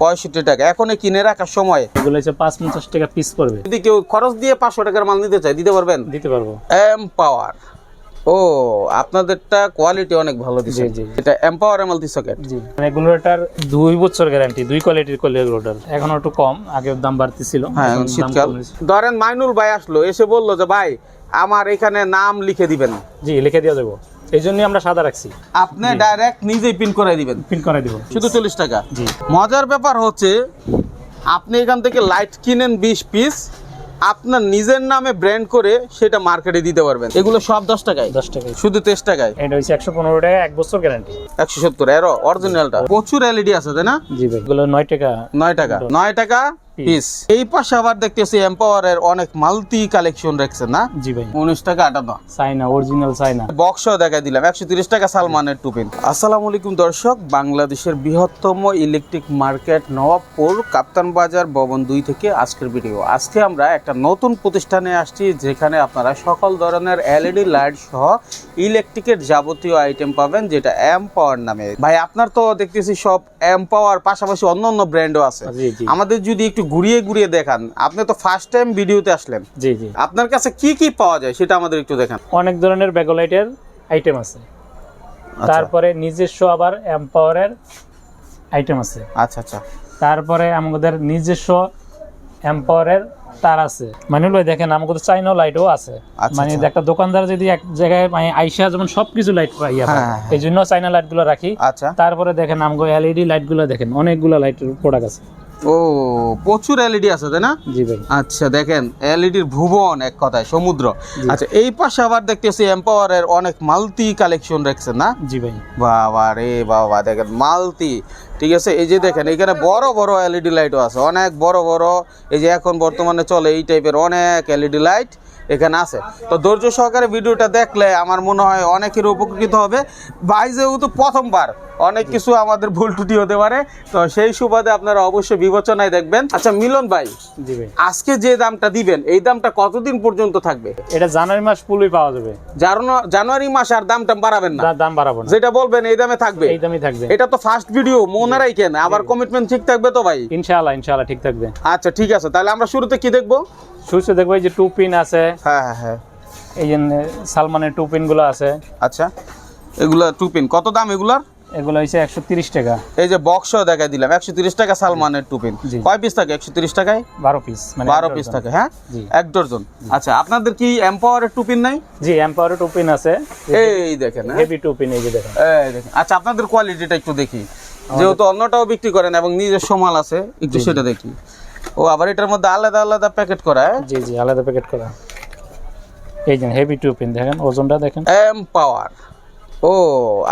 পঁয়ষট্টি টাকা। এখন এই কিনে রাখার সময়। এগুলো হচ্ছে পাঁচ পঞ্চাশ টাকা পিস পড়বে। যদি কেউ খরচ দিয়ে পাঁচশো টাকার মাল নিতে চায় দিতে পারবেন? দিতে পারব। এম পাওয়ার ও আপনাদেরটা কোয়ালিটি অনেক ভালো জি। এটা এম্পাওয়ার মাল্টি সকেট জি। এগুলোটার দুই বছর গ্যারান্টি দুই কোয়ালিটির এগুলোটার। এখন একটু কম আগের দাম বাড়তেছিল। হ্যাঁ এখন এখন শীতকাল। ধরেন মাইনুল ভাই আসলো এসে বলল যে ভাই আমার এখানে নাম লিখে দিবেন। জি লিখে দিয়ে দেবো। এই জন্যই আমরা সাদা রাখছি। আপনি ডাইরেক্ট নিজেই পিন করে দিবেন। প্রিন্ট করে দিব। শুধু চল্লিশ টাকা। জি। মজার ব্যাপার হচ্ছে আপনি এখান থেকে লাইট কিনেন বিশ পিস আপনার নিজের নামে ব্র্যান্ড করে সেটা মার্কেটে দিতে পারবেন। এগুলো সব দশ টাকায়। দশ টাকা শুধু তেইশ টাকায়। এটা হচ্ছে একশো পনেরো টাকা এক বছর গ্যারান্টি একশো সত্তর এরো অরিজিনালটা প্রচুর এলইডি আছে তাই না? জি ভাই এগুলো নয় টাকা। নয় টাকা। নয় টাকা পিস এই পাশে আবার দেখতেছি এম্পাওয়ারের অনেক মাল্টি কালেকশন রাখছে না? জি ভাই। উনিশ টাকা আটান্ন। চাইনা অরিজিনাল চাইনা বক্সও দিলাম একশো তিরিশ টাকা সালমানের টুপিন আসসালামু আলাইকুম দর্শক বাংলাদেশের বৃহত্তম ইলেকট্রিক মার্কেট নবাবপুর কাপ্তান বাজার ভবন দুই থেকে আজকের ভিডিও আজকে আমরা একটা নতুন প্রতিষ্ঠানে আসছি যেখানে আপনারা সকল ধরনের এলইডি লাইট সহ ইলেকট্রিকের যাবতীয় আইটেম পাবেন যেটা এম পাওয়ার নামে। ভাই আপনার তো দেখতেছি সব এম পাওয়ার পাশাপাশি অন্য অন্য ব্র্যান্ডও আছে। আমাদের যদি একটু ঘুরিয়ে ঘুরিয়ে দেখান। আপনি তো ফার্স্ট টাইম ভিডিওতে আসলেন। জি জি। আপনার কাছে কি কি পাওয়া যায় সেটা আমাদের একটু দেখান। অনেক ধরনের ব্যাকলাইটের আইটেম আছে। আচ্ছা। তারপরে নিজস্ব আবার এম্পাওয়ারের আইটেম আছে। আচ্ছা আচ্ছা। তারপরে আমাদের নিজস্ব এম্পাওয়ারের তার আছে। মানে ভাই দেখেন আমাদের চাইনা লাইটও আছে। আচ্ছা, মানে আচ্ছা। একটা দোকানদার যদি এক জায়গায় মানে আইসা যেমন সবকিছু লাইট পাই। এই জন্য চাইনা লাইটগুলো রাখি। আচ্ছা। তারপরে দেখেন আমগো এলইডি লাইটগুলো দেখেন অনেকগুলো লাইটের প্রোডাক্ট আছে। ও প্রচুর এলইডি আছে তাই না? জি ভাই। আচ্ছা দেখেন এলইডির ভুবন এক কথায় সমুদ্র। আচ্ছা এই পাশে আবার দেখতেছি এম্পাওয়ারের অনেক মাল্টি কালেকশন রাখছে না? জি ভাই। বাবা রে বাবা দেখেন মালতি ঠিক আছে এই যে দেখেন এখানে বড় বড় এলইডি লাইটও আছে অনেক বড় বড়। এই যে এখন বর্তমানে চলে এই টাইপের অনেক এলইডি লাইট এখানে আছে। তো ধৈর্য সহকারে ভিডিওটা দেখলে আমার মনে হয় অনেকের উপকৃত হবে। ভাই যেহেতু প্রথমবার অনেক কিছু আমাদের ভুল ত্রুটি হতে পারে। তো সেই সুবাদে আপনারা অবশ্যই বিবেচনায় দেখবেন। আচ্ছা মিলন ভাই জি ভাই। আজকে যে দামটা দিবেন এই দামটা কতদিন পর্যন্ত থাকবে? এটা জানুয়ারি মাস ফুলই পাওয়া যাবে। জানুয়ারি মাস আর দামটা বাড়াবেন না। দাম বাড়াবো না। যেটা বলবেন এই দামে থাকবে। এই দামই থাকবে। এটা তো ফার্স্ট ভিডিও মনে কেন আবার কমিটমেন্ট ঠিক থাকবে তো ভাই? ইনশাআল্লাহ ইনশাআল্লাহ ঠিক থাকবে। আচ্ছা ঠিক আছে তাহলে আমরা শুরুতে কি দেখব? শুরুতে দেখব এই যে টু পিন আছে হ্যাঁ হ্যাঁ হ্যাঁ। এই যে সালমানের টু পিনগুলো আছে। আচ্ছা। এগুলা টু পিন কত দাম এগুলার? এগুলো হচ্ছে একশো তিরিশ টাকা। এই যে বক্স দেখাই দিলাম একশো তিরিশ টাকা সালমানের টু পিন কয় পিস থাকে একশো তিরিশ টাকায়? বারো পিস মানে বারো এক পিস থাকে হ্যাঁ? এক ডজন আচ্ছা আপনাদের কি এম্পাওয়ারের টু পিন নাই? জি এম্পাওয়ার টু পিন আছে। এই দেখেন? হেভি টু পিন এই যে দেখেন। এই দেখেন। আচ্ছা আপনাদের কোয়ালিটিটা একটু দেখি। যেহেতু অন্যটাও বিক্রি করেন এবং নিজস্ব মাল আছে একটু সেটা দেখি। ও আবার এটার মধ্যে আলাদা আলাদা প্যাকেট করা হ্যাঁ? জি জি আলাদা প্যাকেট করা। এই যে হেভি টু পিন দেখেন ওজনটা দেখেন। এম পাওয়ার ও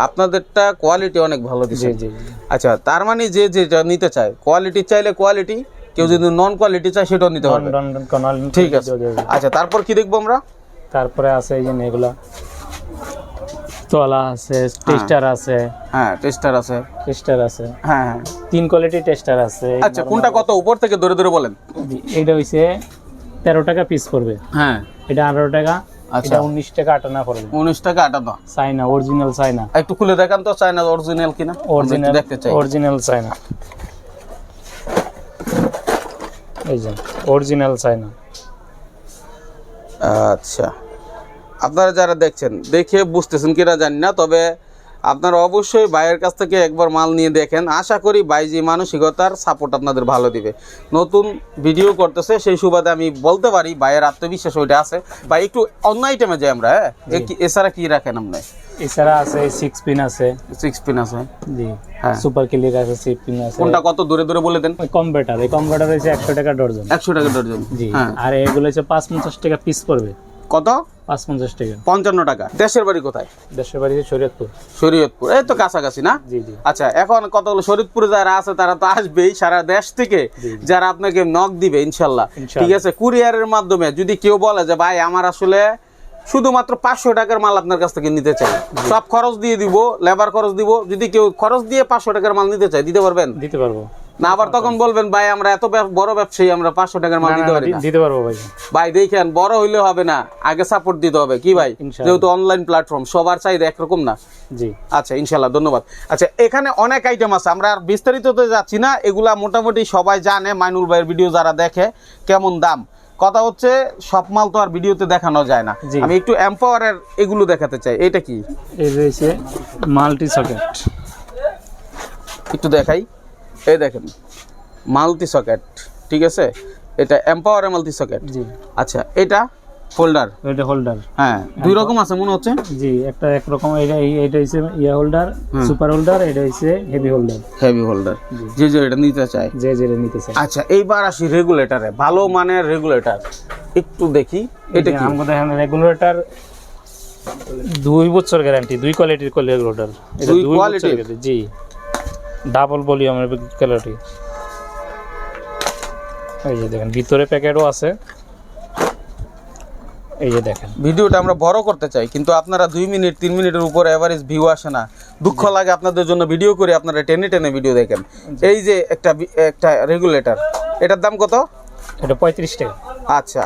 আপনাদেরটা কোয়ালিটি অনেক ভালো দিচ্ছে জি জি। আচ্ছা তার মানে যে যেটা নিতে চায় কোয়ালিটি চাইলে কোয়ালিটি কেউ যদি নন কোয়ালিটি চায় সেটাও নিতে পারবে। ঠিক আছে। আচ্ছা তারপর কি দেখব আমরা? তারপরে আছে এই যে এগুলা। তোলা আছে টেস্টার আছে। হ্যাঁ টেস্টার আছে। টেস্টার আছে। হ্যাঁ হ্যাঁ। তিন কোয়ালিটি টেস্টার আছে আচ্ছা কোনটা কত? উপর থেকে ধরে ধরে বলেন। এইটা হইছে তেরো টাকা পিস পড়বে। হ্যাঁ। এটা আঠারো টাকা আচ্ছা। এটা উনিশ টাকা আটানা পড়বে উনিশ টাকা আটান্ন চাইনা অরিজিনাল চাইনা একটু খুলে দেখান তো চায়না অরিজিনাল কিনা? অরিজিনাল দেখতে চাই। অরিজিনাল চাইনা এই যে অরিজিনাল চাইনা আচ্ছা। আপনারা যারা দেখছেন দেখে বুঝতেছেন কিনা জানি না তবে আপনারা অবশ্যই ভাইয়ের কাছ থেকে একবার মাল নিয়ে দেখেন। আশা করি যে মানসিকতার সাপোর্ট আপনাদের ভালো দিবে। নতুন ভিডিও করতেছে সেই সুবাদে আমি বলতে পারি ভাইয়ের আত্মবিশ্বাস ওইটা আছে। ভাই একটু অন্য আইটেমে যাই আমরা হ্যাঁ? এছাড়া কি রাখেন আপনি? এছাড়া আছে সিক্স পিন আছে। সিক্স পিন আছে। জি। হ্যাঁ। সুপার ক্লিক আছে সিক্স পিন আছে। কোনটা কত দূরে দূরে বলে দেন? কম্পিউটার এই কম্পিউটার হচ্ছে একশো টাকা ডর্জন একশো টাকা দর্জন জি। হ্যাঁ। আর এগুলো হচ্ছে পাঁচ পঞ্চাশ টাকা পিস পড়বে। কত? পাঁচ পঞ্চাশ টাকা। পঞ্চান্ন টাকা। দেশের বাড়ি কোথায়? দেশের বাড়ি শরীয়তপুর। শরীয়তপুর। এই তো কাছাকাছি না? জি জি। আচ্ছা এখন কতগুলো যারা আছে তারা তো আসবেই সারা দেশ থেকে। যারা আপনাকে নক দিবে ইনশাল্লাহ। ঠিক আছে কুরিয়ারের মাধ্যমে যদি কেউ বলে যে ভাই আমার আসলে শুধুমাত্র পাঁচশো টাকার মাল আপনার কাছ থেকে নিতে চাই। সব খরচ দিয়ে দিব লেবার খরচ দিব। যদি কেউ খরচ দিয়ে পাঁচশো টাকার মাল নিতে চায় দিতে পারবেন? দিতে পারব। না আবার তখন বলবেন ভাই আমরা এত বড় ব্যবসায়ী আমরা পাঁচশো টাকার মাল দিতে পারি দিতে পারব ভাই। ভাই দেখেন বড় হইলে হবে না আগে সাপোর্ট দিতে হবে। কি ভাই? যেহেতু অনলাইন প্ল্যাটফর্ম সবার চাহিদা একরকম না। জি। আচ্ছা ইনশাল্লাহ ধন্যবাদ। আচ্ছা এখানে অনেক আইটেম আছে আমরা আর বিস্তারিততে যাচ্ছি না এগুলা মোটামুটি সবাই জানে মাইনুল ভাইয়ের ভিডিও যারা দেখে কেমন দাম। কথা হচ্ছে সব মাল তো আর ভিডিওতে দেখানো যায় না। আমি একটু এম্পাওয়ারের এগুলো দেখাতে চাই এটা কি? এই রয়েছে মাল্টি সকেট একটু দেখাই। এই দেখেন মাল্টি সকেট ঠিক আছে? এটা এম্পাওয়ারের মাল্টি সকেট জি। আচ্ছা এটা ফোল্ডার এটা হোল্ডার হ্যাঁ দুই রকম আছে মনে হচ্ছে? জি একটা একরকম এটা এই- এটা হচ্ছে ইয়া হোল্ডার সুপার হোল্ডার এটা হচ্ছে হেভি হোল্ডার হেভি হোল্ডার যে যে এটা নিতে চায়। যে যেটা নিতে চাই আচ্ছা এইবার আসি রেগুলেটরে ভালো মানের রেগুলেটর একটু দেখি এটা কি? আমাদের দেখেন রেগুলেটর দুই বছর গ্যারান্টি দুই কোয়ালিটির রেগুলেটর এটা দুই guarantee, জি। ডাবল ভলিউমের কোয়ালিটি এই যে দেখেন ভিতরে প্যাকেটও আছে। এই যে দেখেন। ভিডিওটা আমরা বড় করতে চাই কিন্তু আপনারা দুই মিনিট তিন মিনিটের উপরে এভারেজ ভিউ আসে না। দুঃখ লাগে আপনাদের জন্য ভিডিও করে আপনারা টেনে টেনে ভিডিও দেখেন। এই যে একটা একটা রেগুলেটর এটার দাম কত? এটা পঁয়ত্রিশ টাকা। আচ্ছা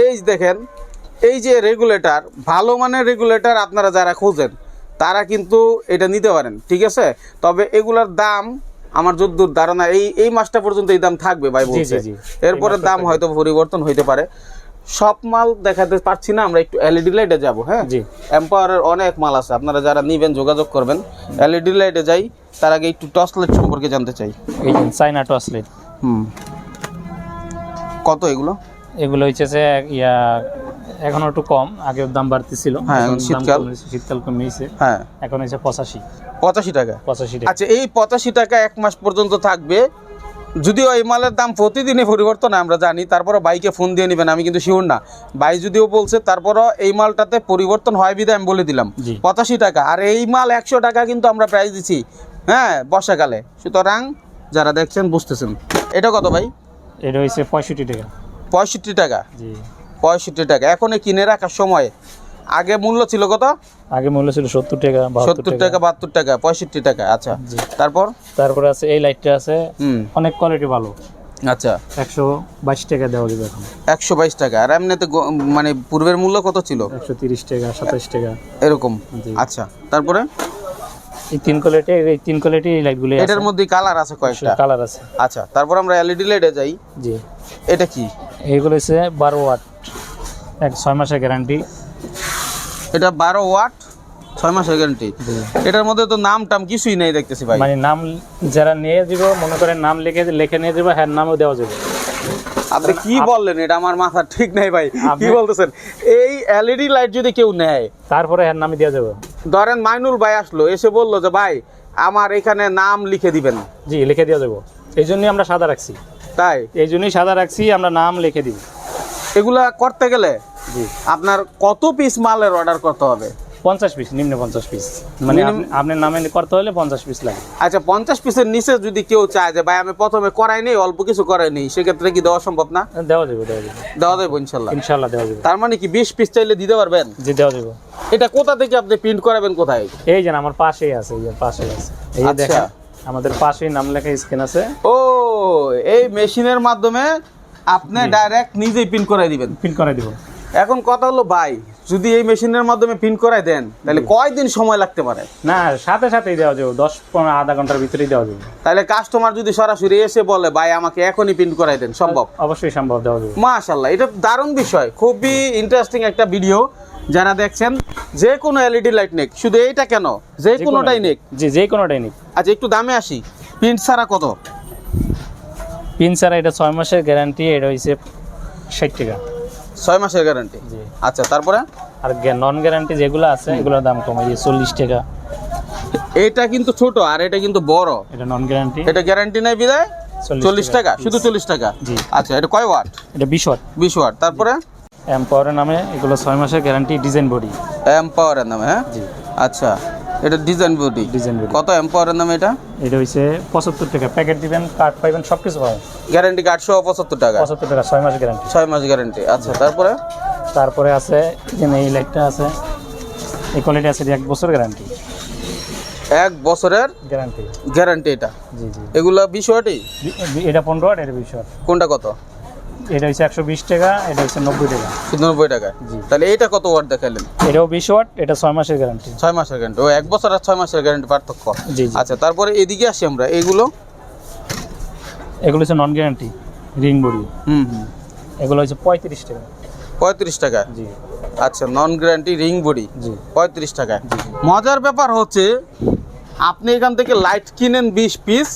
এই দেখেন এই যে রেগুলেটর ভালো মানের রেগুলেটর আপনারা যারা খোঁজেন তারা কিন্তু এটা নিতে পারেন ঠিক আছে? তবে এগুলার দাম আমার যদ্দূর ধারণা এই এই মাসটা পর্যন্ত এই দাম থাকবে ভাই বলছে। এরপরে দাম হয়তো পরিবর্তন হইতে পারে। সব মাল দেখাতে পারছি না আমরা একটু এলইডি লাইটে যাব হ্যাঁ? জি। এম্পাওয়ারের অনেক মাল আছে আপনারা যারা নিবেন যোগাযোগ করবেন। এলইডি লাইটে যাই তার আগে একটু টর্চ লাইট সম্পর্কে জানতে চাই। এই চাইনা টসলেট হুম। কত এগুলো? এগুলো হচ্ছে যে ইয়া এখন একটু কম আগের দাম বাড়তেছিল। হ্যাঁ, এখন এখন শীতকাল। কমেছে, শীতকাল হ্যাঁ। এখন হচ্ছে পঁচাশি। পঁচাশি টাকা। পঁচাশি টাকা। আচ্ছা এই পঁচাশি টাকা এক মাস পর্যন্ত থাকবে। যদিও এই মালের দাম প্রতিদিনই পরিবর্তন হয়, আমরা জানি। তারপরে বাইকে ফোন দিয়ে নেবেন আমি কিন্তু শিওর না। বাই যদিও বলছে তারপরও এই মালটাতে পরিবর্তন হয় বিধায় আমি বলে দিলাম। পঁচাশি টাকা। আর এই মাল একশো টাকা কিন্তু আমরা প্রাইস দিচ্ছি হ্যাঁ বর্ষাকালে। সুতরাং যারা দেখছেন বুঝতেছেন। এটা কত ভাই? এটা হচ্ছে পঁয়ষট্টি টাকা। পঁয়ষট্টি টাকা। জি। পঁয়ষট্টি টাকা। এখন এই কিনে রাখার সময়। আগে মূল্য ছিল কত? আগে মূল্য ছিল সত্তর টাকা সত্তর টাকা। বাহাত্তর টাকা পঁয়ষট্টি টাকা। আচ্ছা। তারপর? তারপরে আছে এই লাইটটা আছে অনেক কোয়ালিটি ভালো। আচ্ছা। একশো বাইশ টাকা দেওয়া যাবে এখন। একশো বাইশ টাকা। আর এমনিতে মানে পূর্বের মূল্য কত ছিল? একশো তিরিশ টাকা সাতাশ টাকা। এরকম। আচ্ছা তারপরে? এই তিন কোয়ালিটি এই তিন কোয়ালিটি এই লাইটগুলি এটার মধ্যে কালার আছে কয়েকটা। কালার আছে। আচ্ছা তারপর আমরা এলইডি লাইটে যাই। জি। এটা কি? এইগুলো হচ্ছে বারো ওয়াট। এক ছয় মাসের গ্যারান্টি। এটা বারো ওয়াট ছয় মাসের গ্যারান্টি। এটার মধ্যে তো নাম টাম কিছুই নেই দেখতেছি ভাই। মানে নাম যারা নিয়ে দিব মনে করেন নাম লিখে লিখে নিয়ে যাব হ্যাঁ নামও দেওয়া যাবে। আপনি কি বললেন? এটা আমার মাথা ঠিক নাই ভাই। কি আপনি- বলতেছেন? এই এলইডি লাইট যদি কেউ নেয় তারপরে হ্যাঁ নামে দেওয়া যাবে। ধরেন মাইনুল ভাই আসলো এসে বলল যে ভাই আমার এখানে নাম লিখে দিবেন। জি লিখে দেওয়া যাব। এই জন্যই আমরা সাদা রাখছি। তাই? এই জন্যই সাদা রাখছি আমরা নাম লিখে দিই। এগুলা করতে গেলে জি। আপনার কত পিস মালের অর্ডার করতে হবে? পঞ্চাশ পিস নিম্ন পঞ্চাশ পিস মানে আপনি- আপনার নামে করতে হলে পঞ্চাশ পিস লাগে। আচ্ছা পঞ্চাশ পিসের নিচে যদি কেউ চায় যে ভাই আমি প্রথমে করাই নেই অল্প কিছু করাই নেই সেক্ষেত্রে কি দেওয়া সম্ভব না? দেওয়া যাবে দেওয়া যাবে। দেওয়া দেবো ইনশাল্লাহ। ইনশাল্লাহ দেওয়া যাবে। তার মানে কি বিশ পিস চাইলে দিতে পারবেন? জি দেওয়া যাবে। এটা কোথা থেকে আপনি প্রিন্ট করাবেন কোথায়? এই যে আমার পাশেই আছে এই যে পাশেই আছে। এই আচ্ছা। দেখেন আমাদের পাশেই নাম লেখা স্ক্রিন আছে। ও এই মেশিনের মাধ্যমে আপনি ডাইরেক্ট নিজেই প্রিন্ট করাই দিবেন। পিন করে দিব। এখন কথা হলো ভাই যদি এই মেশিনের মাধ্যমে প্রিন্ট করাই দেন তাহলে কয়দিন সময় লাগতে পারে? না সাথে সাথেই দেওয়া যাবে দশ পনেরো আধা ঘণ্টার ভিতরেই দেওয়া যাবে। তাহলে কাস্টমার যদি সরাসরি এসে বলে ভাই আমাকে এখনই প্রিন্ট করাই দেন সম্ভব? অবশ্যই সম্ভব দেওয়া যাবে। মাশাল্লাহ এটা দারুণ বিষয় খুবই ইন্টারেস্টিং একটা ভিডিও যারা দেখছেন যে কোনো এলইডি লাইট নেক শুধু এইটা কেন? যে কোনোটাই নেক। জি যে কোনোটাই নিক। আচ্ছা একটু দামে আসি। প্রিন্ট ছাড়া কত? পিন ছাড়া এটা ছয় মাসের গ্যারান্টি এটা হয়েছে ষাট টাকা। ছয় মাসের গ্যারান্টি জি। আচ্ছা তারপরে? আর নন গ্যারান্টি যেগুলো আছে এগুলোর দাম কম যে চল্লিশ টাকা। এটা কিন্তু ছোট আর এটা কিন্তু বড়। এটা নন গ্যারান্টি এটা গ্যারান্টি নাই বিদায়? চল্লিশ টাকা। শুধু চল্লিশ টাকা? জি। আচ্ছা এটা কয় ওয়াট? এটা বিশ ওয়াট। বিশ ওয়াট তারপরে? এম্পাওয়ারের নামে এগুলো ছয় মাসের গ্যারান্টি ডিজাইন বডি এম্পাওয়ারের নামে হ্যাঁ? জি। আচ্ছা। এটা ডিজাইন বডি ডিজাইন বডি কত এম্পাওয়ারের নামে এটা? এটা হচ্ছে পঁচাত্তর টাকা। প্যাকেট দিবেন কার্ড পাইবেন সব কিছু পাবেন। গ্যারান্টি কার্ড সহ পঁচাত্তর টাকা। পঁচাত্তর টাকা ছয় মাস গ্যারান্টি ছয় মাস গ্যারান্টি আচ্ছা তারপরে? তারপরে আছে এখানে এই লাইটটা আছে। এই কোয়ালিটি আছে এক বছর গ্যারান্টি এক বছরের গ্যারান্টি গ্যারান্টি এটা। জি জি। এগুলা বিশ ওয়াটই? বি- বি- এটা পনেরো ওয়াট এটা বিশ ওয়াট। কোনটা কত? এটা হচ্ছে একশো বিশ টাকা এটা হচ্ছে নব্বই টাকা। শুধু নব্বই টাকায় জি। তাহলে এইটা কত ওয়াট দেখালেন? এটাও বিশ ওয়াট এটা ছয় মাসের গ্যারান্টি। ছয় মাসের গ্যারান্টি। ও এক বছর আর ছয় মাসের গ্যারান্টি পার্থক্য। জি আচ্ছা তারপরে এদিকে আসি আমরা। এগুলো? এগুলো হচ্ছে নন গ্যারান্টি রিং বডি হুম হুম। এগুলো হচ্ছে পঁয়ত্রিশ টাকা। পঁয়ত্রিশ টাকা? জি। আচ্ছা নন গ্যারান্টি রিং বডি জি। পঁয়ত্রিশ টাকায় মজার ব্যাপার হচ্ছে আপনি এখান থেকে লাইট কিনেন বিশ পিস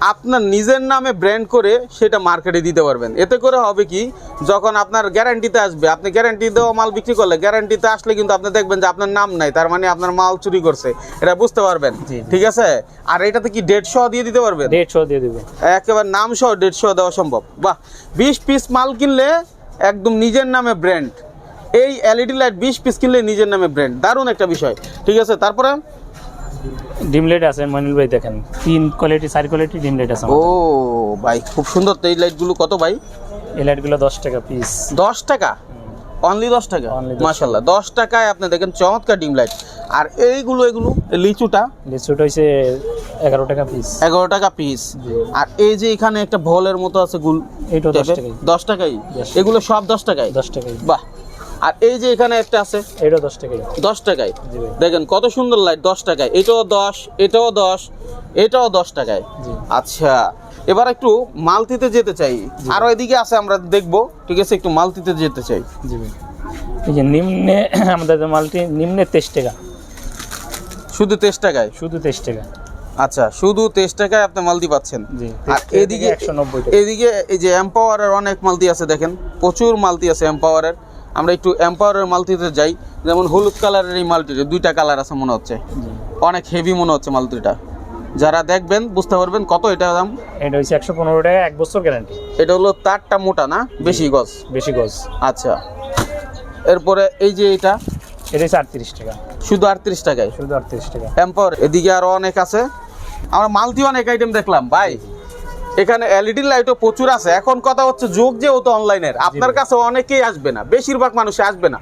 আপনার নিজের নামে ব্র্যান্ড করে সেটা মার্কেটে দিতে পারবেন। এতে করে হবে কি যখন আপনার গ্যারান্টিতে আসবে আপনি গ্যারান্টি দেওয়া মাল বিক্রি করলে গ্যারান্টিতে আসলে কিন্তু আপনি দেখবেন যে আপনার নাম নাই তার মানে আপনার মাল চুরি করছে। এটা বুঝতে পারবেন? ঠিক আছে? আর এটাতে কি ডেট সহ দিয়ে দিতে পারবেন? দেড়শো দিয়ে দেবো। একেবারে নাম সহ দেড়শো দেওয়া সম্ভব। বাহ! বিশ পিস মাল কিনলে একদম নিজের নামে ব্র্যান্ড এই এলইডি লাইট বিশ পিস কিনলে নিজের নামে ব্র্যান্ড দারুণ একটা বিষয়। ঠিক আছে? তারপরে ডিম লাইট আছে মনিল ভাই দেখেন। তিন কোয়ালিটি চার কোয়ালিটি ডিম লাইট আছে ও ভাই খুব সুন্দর তো এই লাইটগুলো কত ভাই? এই লাইটগুলো দশ টাকা পিস দশ টাকা? অনলি দশ টাকা? Only 10 মাশাল্লাহ দশ টাকায় আপনি দেখেন চমৎকার ডিম লাইট আর এইগুলো এগুলো লিচুটা? লিচুটা হচ্ছে এগারো টাকা পিস এগারো টাকা পিস আর এই যে এখানে একটা ভলের মতো আছে গুল এইটাও দশ টাকাই দশ টাকাই এগুলো সব দশ টাকাই দশ টাকাই বাহ আর এই যে এখানে একটা আছে এইটাও দশ টাকাই। দশ টাকায়। দেখেন কত সুন্দর লাইট দশ টাকায়। এটাও দশ এটাও দশ এটাও দশ টাকায়। আচ্ছা এবার একটু মালতিতে যেতে চাই। আরও এদিকে আছে আমরা দেখব। ঠিক আছে একটু মালতিতে যেতে চাই। এই যে নিম্নে আমাদের যে মালটি নিম্নে তেইশ টাকা। শুধু তেইশ টাকায়? শুধু তেইশ টাকা। আচ্ছা শুধু তেইশ টাকায় আপনি মালতি পাচ্ছেন। আর এদিকে একশো নব্বই এদিকে এই যে এম্পাওয়ারের অনেক মালতি আছে দেখেন। প্রচুর মালতি আছে এম্পাওয়ারের আমরা একটু এম্পাওয়ারের মালতিতে যাই যেমন হলুদ কালারের এই মালটিতে দুইটা কালার আছে মনে হচ্ছে। অনেক হেভি মনে হচ্ছে মালতিটা। যারা দেখবেন বুঝতে পারবেন কত এটা দাম। এটা হচ্ছে একশো পনেরো টাকা এক বছর গ্যারান্টি এটা হলো তারটা মোটা না? বেশি গজ? বেশি গজ। আচ্ছা। এরপরে এই যে এটা? এটা হচ্ছে আটত্রিশ টাকা। শুধু আটত্রিশ টাকায়? শুধু আটত্রিশ টাকা। এম্পাওয়ার এদিকে আরও অনেক আছে। আমরা মালতি অনেক আইটেম দেখলাম ভাই। এখানে এলইডি লাইটও প্রচুর আছে। এখন কথা হচ্ছে যোগ যেহেতু অনলাইনের আপনার কাছে অনেকেই আসবে না বেশিরভাগ মানুষ আসবে না।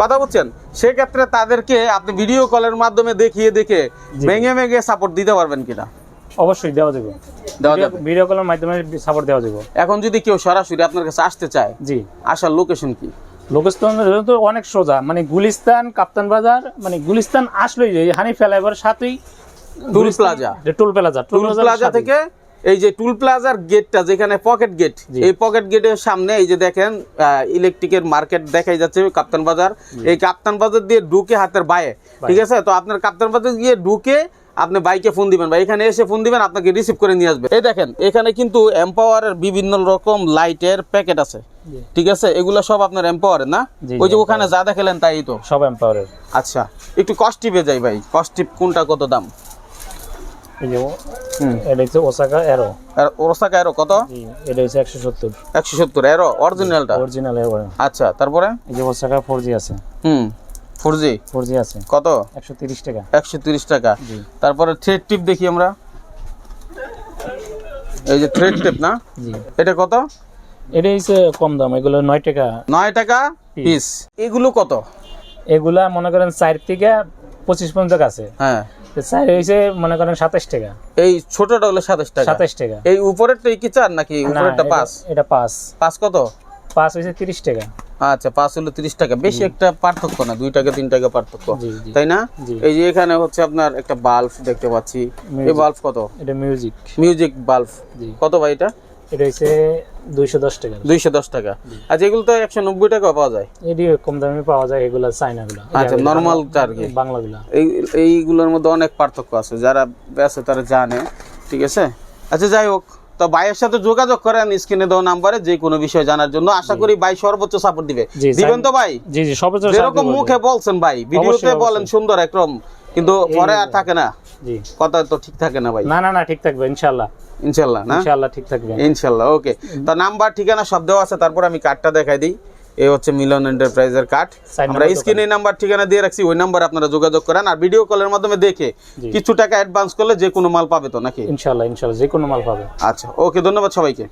কথা বলছেন সেক্ষেত্রে তাদেরকে আপনি ভিডিও কলের মাধ্যমে দেখিয়ে দেখে। ভেঙে ভেঙে সাপোর্ট দিতে পারবেন কিনা? অবশ্যই দেওয়া যাবে। ভিডিও কলের মাধ্যমে সাপোর্ট দেওয়া যাবে। এখন যদি কেউ সরাসরি আপনার কাছে আসতে চায় জি। আসার লোকেশন কি? লোকেস্থান তো অনেক সোজা মানে গুলিস্তান কাপ্তান বাজার মানে গুলিস্তান আসলেই যে হানি ফ্লাইওভার সাথেই টুল প্লাজা। যে টুল প্লাজা টুল প্লাজা থেকে এই যে টুল প্লাজার গেটটা যেখানে পকেট গেট এই পকেট গেটের সামনে এই যে দেখেন ইলেকট্রিকের মার্কেট দেখাই যাচ্ছে কাপ্তান বাজার এই কাপ্তান বাজার দিয়ে ঢুকে হাতের বায়ে ঠিক আছে? তো আপনার কাপ্তান বাজার গিয়ে ঢুকে আপনি বাইকে ফোন দিবেন বা এখানে এসে ফোন দিবেন আপনাকে রিসিভ করে নিয়ে আসবে। এই দেখেন এখানে কিন্তু এম্পাওয়ারের বিভিন্ন রকম লাইটের প্যাকেট আছে ঠিক আছে? এগুলো সব আপনার এম্পাওয়ারের না? ওই যে ওখানে যা দেখালেন তাই তো? সব এম্পাওয়ারের আচ্ছা একটু কস্টিপে যাই ভাই। কস্টিপ কোনটা কত দাম? এই যে এটা হচ্ছে ওসাকা আর ওরসাকা এরো কত? এটা হচ্ছে একশো সত্তর। একশো সত্তর এরো অরিজিনালটা অরিজিনাল এরো আচ্ছা তারপরে? এই যে ওসাকা ফোর জি আছে। হুম ফোর জি ফোর জি আছে। কত? একশো তিরিশ টাকা। একশো তিরিশ টাকা। তারপরে থ্রেড টিপ দেখি আমরা। এই যে থ্রেড টিপ না? জি। এটা কত? এটা হচ্ছে কম দাম এগুলো নয় টাকা। নয় টাকা পিস এগুলো কত? এগুলা মনে করেন চার থেকে পঁচিশ পর্যন্ত আছে। হ্যাঁ। চার হয়েছে মনে করেন সাতাশ টাকা। এই ছোটটা হলো সাতাশ টাকা। সাতাশ টাকা। এই উপরেরটা কি চার নাকি? উপরেরটা পাঁচ? এটা পাঁচ। পাঁচ কত? পাঁচ হয়েছে তিরিশ টাকা। আচ্ছা পাঁচ হলো তিরিশ টাকা। বেশি একটা পার্থক্য না দুই টাকা তিন টাকা পার্থক্য। তাই না? এই যে এখানে হচ্ছে আপনার একটা বাল্ব দেখতে পাচ্ছি। এই বাল্ব কত? এটা মিউজিক মিউজিক বাল্ব। কত ভাই এটা? এটা হচ্ছে দুইশো দশ টাকা। দুইশো দশ টাকা। আচ্ছা এগুলো তো একশো নব্বই টাকা পাওয়া যায়? এটি কম দামে পাওয়া যায় এগুলা চাইনাগুলা আচ্ছা নর্মাল আর কি? বাংলাগুলা এই এইগুলোর মধ্যে অনেক পার্থক্য আছে। যারা আছে তারা জানে ঠিক আছে? আচ্ছা যাই হোক তো ভাইয়ের সাথে যোগাযোগ করেন স্ক্রিনে দেওয়া নাম্বারে যে কোনো বিষয় জানার জন্য। আশা করি ভাই সর্বোচ্চ সাপোর্ট দিবে। দিবেন তো ভাই? জি জি সর্বোচ্চ যেরকম মুখে বলছেন ভাই ভিডিওতে বলেন সুন্দর একরকম কিন্তু পরে আর থাকে না। জি। কথা তো ঠিক থাকে না ভাই। না না না ঠিক থাকবে ইনশাল্লাহ। ইনশাল্লাহ না? ইনশাল্লাহ ঠিক থাকবে। ইনশাল্লাহ ওকে। তো নাম্বার ঠিকানা সব দেওয়া আছে তারপর আমি কার্ডটা দেখাই দিই। এই হচ্ছে মিলন এন্টারপ্রাইজের কার্ড আমরা স্ক্রিনে নাম্বার ঠিকানা দিয়ে রাখছি ওই নাম্বার আপনারা যোগাযোগ করেন। আর ভিডিও কলের মাধ্যমে দেখে কিছু টাকা অ্যাডভান্স করলে যে কোনো মাল পাবে তো নাকি? ইনশাল্লাহ ইনশাল্লাহ যে কোনো মাল পাবে। আচ্ছা ওকে ধন্যবাদ সবাইকে।